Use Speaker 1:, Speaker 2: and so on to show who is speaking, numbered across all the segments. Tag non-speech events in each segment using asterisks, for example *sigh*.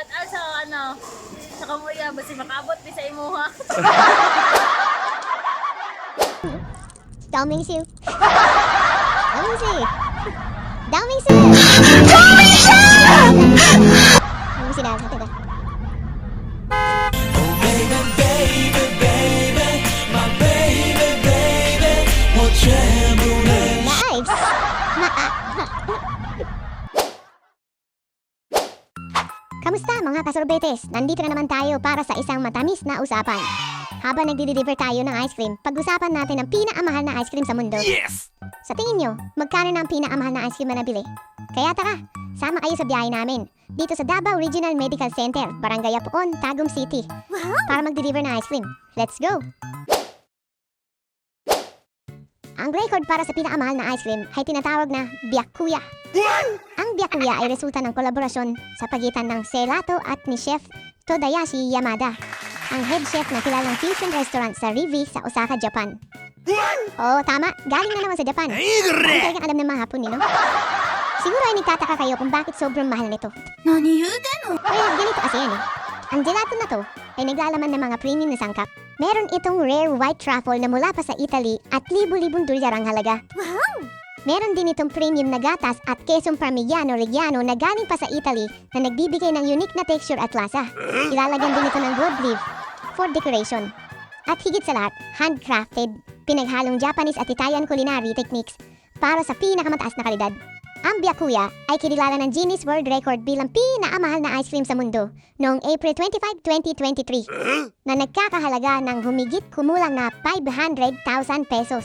Speaker 1: Shout out sa ano, sa kamuya, basi makabot di sa imuha. *laughs*
Speaker 2: Daming siya. Daming siya. Daming siya. Daming siya! Daming siya. Hati ba? Kamusta mga kasorbetes? Nandito na naman tayo para sa isang matamis na usapan. Habang nagdi-deliver tayo ng ice cream, pag-usapan natin ang pinakamahal na ice cream sa mundo.
Speaker 3: Yes!
Speaker 2: Sa tingin nyo, magkano na ang pinakamahal na ice cream na nabili? Kaya tara, sama kayo sa biyahe namin. Dito sa Davao Regional Medical Center, Barangay Apuon, Tagum City. Para mag-deliver ng ice cream. Let's go! Ang gray code para sa pinakamahal na ice cream ay tinatawag na Byakuya. Ang Byakuya ay resulta ng kolaborasyon sa pagitan ng Selato at ni Chef Todayashi Yamada, ang head chef ng kilalang fusion restaurant sa Rivi sa Osaka, Japan. Oo, oh, tama. Galing na naman sa Japan. Hindi talagang alam ng mga Hapon, eh, you? Siguro ay nagtataka kayo kung bakit sobrang mahal nito.
Speaker 1: Nani yun, no?
Speaker 2: Well, ganito kasi yan eh. Ang gelato na to ay naglalaman ng mga premium na sangkap Meron itong rare white truffle na mula pa sa Italy at libo-libong dolyar ang halaga.
Speaker 1: Wow!
Speaker 2: Meron din itong premium na gatas at kesong parmigiano reggiano na galing pa sa Italy na nagbibigay ng unique na texture at lasa. Ilalagyan din ito ng gold leaf for decoration. At higit sa lahat, handcrafted, pinaghalong Japanese at Italian culinary techniques para sa pinakamataas na kalidad. Ang Byakuya ay kinilala ng Guinness World Record bilang pinakamahal na ice cream sa mundo noong April 25, 2023 na nagkakahalaga ng humigit kumulang na 500,000 pesos.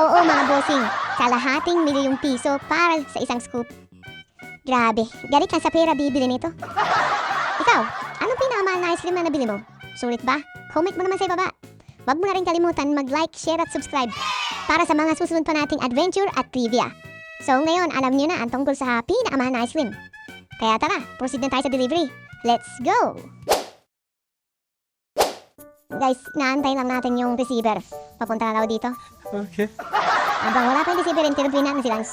Speaker 2: Oo mga bossing, kalahating milyong piso para sa isang scoop. Grabe, galit ka sa pera bibili nito. Ikaw, anong pinakamahal na ice cream na nabili mo? Sulit ba? Comment mo naman sa ibaba. Huwag mo na rin kalimutan mag-like, share at subscribe para sa mga susunod pa nating adventure at trivia. So ngayon, alam niyo na ang tungkol sa pinakamahal na ice cream. Kaya tara, proceed na tayo sa delivery. Let's go! Guys, naantay lang natin yung receiver. Papunta na daw dito.
Speaker 3: Okay.
Speaker 2: Abang wala pa yung receiver, interview natin si Lance.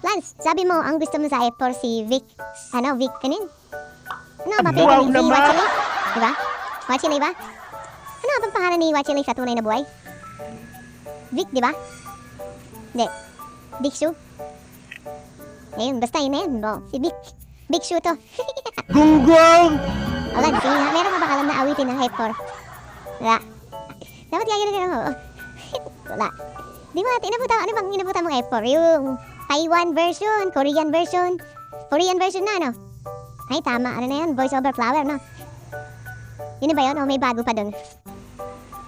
Speaker 2: Lance, sabi mo, ang gusto mo sa F4 si Vic, ano, Vic kanin? Ano ba
Speaker 3: Wow
Speaker 2: pinag si
Speaker 3: naman!
Speaker 2: Wachili? Diba? Wachili ba? Ano ang pangalan ni Wachili sa tunay na buhay? Vic, di ba? Hindi. Big Shoe? Ayun, basta yun na yun. Oh, si. Big Shoe to. *laughs* Lance, sige nga, meron ka ba alam na awitin ng F4? Wala. Dapat kaya ganun ganun. Wala. Di ba, inabutan, ano bang inabutan mong F4? Yung Taiwan version, Korean version, Korean version na, no? Ay, tama. Ano na yan? Voice over flower, no? Yun na ba yun? O may bago pa dun?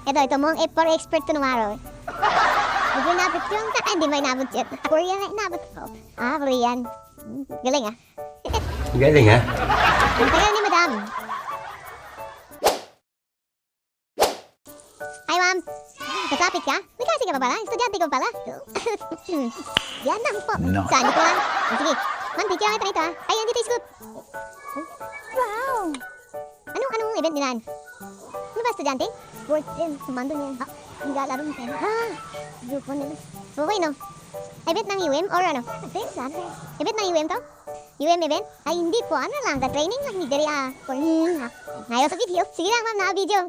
Speaker 2: Ito, ito mo ang F4 expert ko nung araw. *laughs* Hindi ko inabot yun. Ah, Hindi mo inabot yun. Korean na inabot ko. Ah, Korean. *laughs* Galing ah.
Speaker 3: Galing ha?
Speaker 2: Ang tagal ni Madam. Hi, ma'am. Kasapit ka? May klase ka pa pala? Estudyante ko pala? Yan lang po.
Speaker 3: No.
Speaker 2: Saan dito lang? Ah, sige. Ma'am, picture kita rito ha. Ay, andito yung scoop. Wow! Anong, anong event nilan? Ano ba, estudyante? Sports din. Sumando niya. Ha? Ang galaro niya. Ha? Grupo nila. Okay, no? Event ng UM or ano? Event ng UM to? UM event? Ay, hindi po. Ano lang, ka-training lang ni Dere ah. For ha. Ngayon sa video. Sige lang, ma'am, naka-video.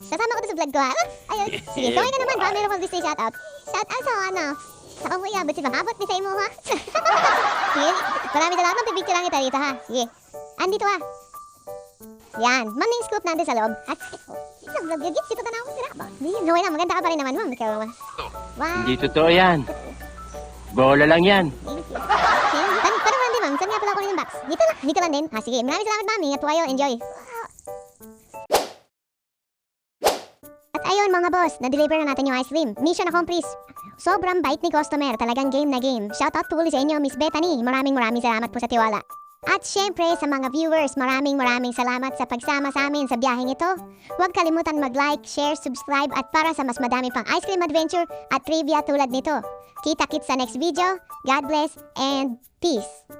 Speaker 2: Sasama ko to sa vlog ko, ha? Ayun. Sige, kaway ka naman, ba? Meron kong gusto shout-out. Shout-out sa ano? Sa kamuya, ba't si Mangabot ni sa imo, ha? *laughs* Sige, maraming salamat. Pipicture lang kita dito, ha? Sige. Andito, ha? Yan. Ma'am, yung scoop nandun sa loob. At, isang vlog yun. Sito na ako sira ba? Hindi, okay lang. Maganda ka pa rin naman, ma'am. Ikaw, naman. Wow.
Speaker 4: Hindi totoo yan. Bola lang yan.
Speaker 2: Thank you. Tan tanong lang din, ma'am. Saan nga pala ako ng box? Dito lang. Dito lang din. Ah, sige. Maraming salamat, ma'am. Ingat po kayo. Enjoy. At ayun, mga boss. Na-deliver na natin yung ice cream. Mission accomplished. Sobrang bait ni customer. Talagang game na game. Shoutout to ulit sa inyo, Miss Bethany. Maraming maraming salamat po sa tiwala. At syempre sa mga viewers, maraming maraming salamat sa pagsama sa amin sa biyaheng ito. Huwag kalimutan mag-like, share, subscribe at para sa mas madami pang ice cream adventure at trivia tulad nito. Kita-kits sa next video. God bless and peace.